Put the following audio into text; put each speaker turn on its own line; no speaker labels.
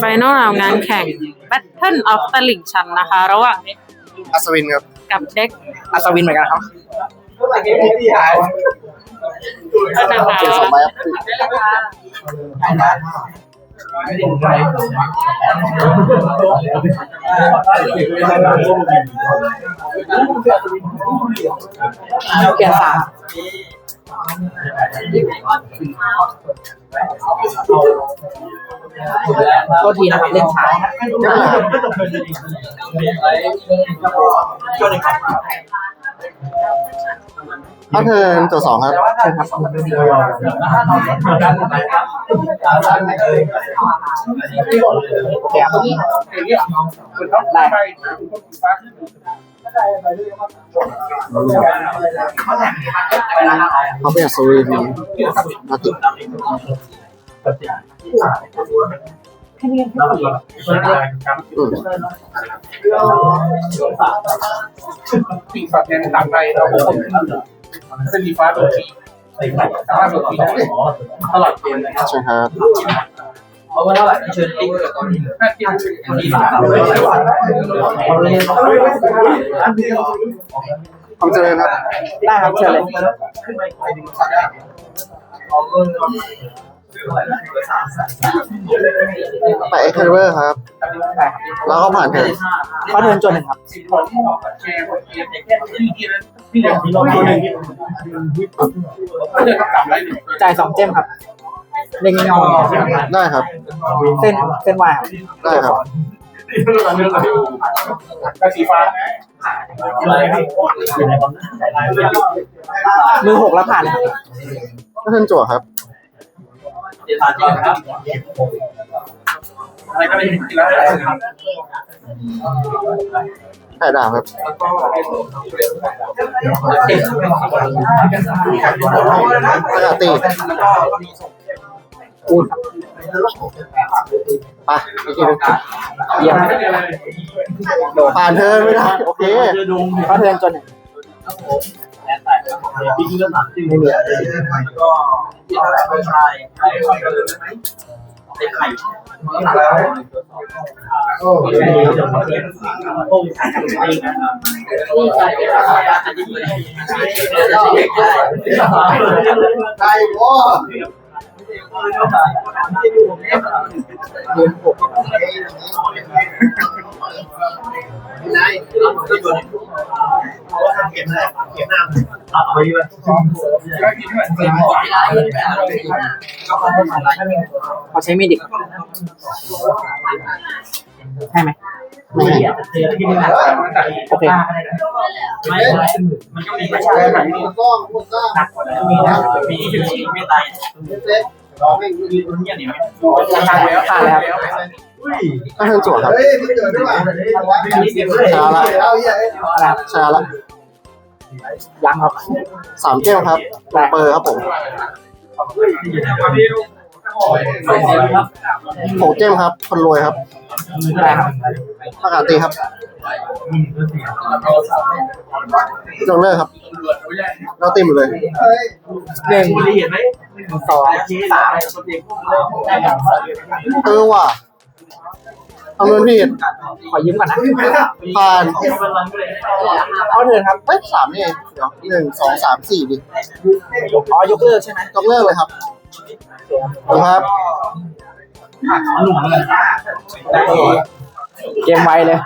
ไฟนอลราวงานแข่ง Battle of ตลิ่งชันนะคะ ระหว่าง
อัศวินครับ
กับเด็ก
อัศวินเหมือนกันครับ
นะคะ
เปลี่ยนสมัยครับ
เปลี่ยนสาม โทษทีนะครับเล่นช้า
ถ้าเทิร์นตัวสองครับ
เชิญครับโอเคครับได้
เขาเป็นอัศวินมาติอืม
ปีกฝักแดงต่างไปเราผมเป็นสีฟ้าตัวทีสามารถตัวทีได้ตลอดเกมนะครับ
ใช่ครับ
เพราะว่าเท่าไหร่เชิญติ๊กตอนนี้
น่าเกม
ที่สามเลย
ควาเจริญครับ
ได้ครับเชิญเลย
ไปเอ็กเคเวอร์ครับ แล้วก็ผ่านเทิร์น
ข้อเทินจนหนึ่งครับจ่ายสองเจมครับ เล่นงอ
ได้ครับ
เส้นเส้นวายครับ
ได้ครับ
ก็สีฟ้า
มือหกแล้วผ่านเลยครับ
ถ้าเทิร์นจั่วครับ
อะไรก็ไม่ได้กินแล้ว
แปดดาครับประกาศตี
อูดครับ
ไปอีกทีหนึง
เยี่ยม
ผ่านเทิร์นไม่ได้โอเค
ข้อเทิร์นจนหนึ่งไม่มี
ใช่โว้
มือหก
ก็กินเหมือนสีฟ้า
เขาใช้มีดอีกใช่ไหม
ไม่ให้
โอเค
มันก็มีไม่ใช่แบบนี้
ก็ก็หนักกว่านั้นมีนะ
มีไม่ตาย
ร้องไม่
ผ่านแล้วผ่านแล้ว
ถ้าเทิร์นจั่วครับ
เฮ้ยพี่เกิดด้วยว่ะ
ช้าละ
เอาใหญ่
อะไรครับ
ช้าละ
ยังครับ
สามแก้วครับเปอร์ครับผมโหเจมครับ คนรวยครับ
ได้ครับ
ประกาศตีครับจงเลิกครับ เราตีหมดเลย
หนึ่ง
ละเอียดไหม
สองสาม
เออว่ะคำนวณผิด
ขอยืมก่อนนะ
ผ่าน
เอาเทิร์นครับ
เอ้ยสามนี่เองเดี๋ยวหนึ่งสองสามสี่ดิ
อ๋อยกเลิกใช่ไหม
ยกเลิกเลยครับดูครับ
เกมไวเลย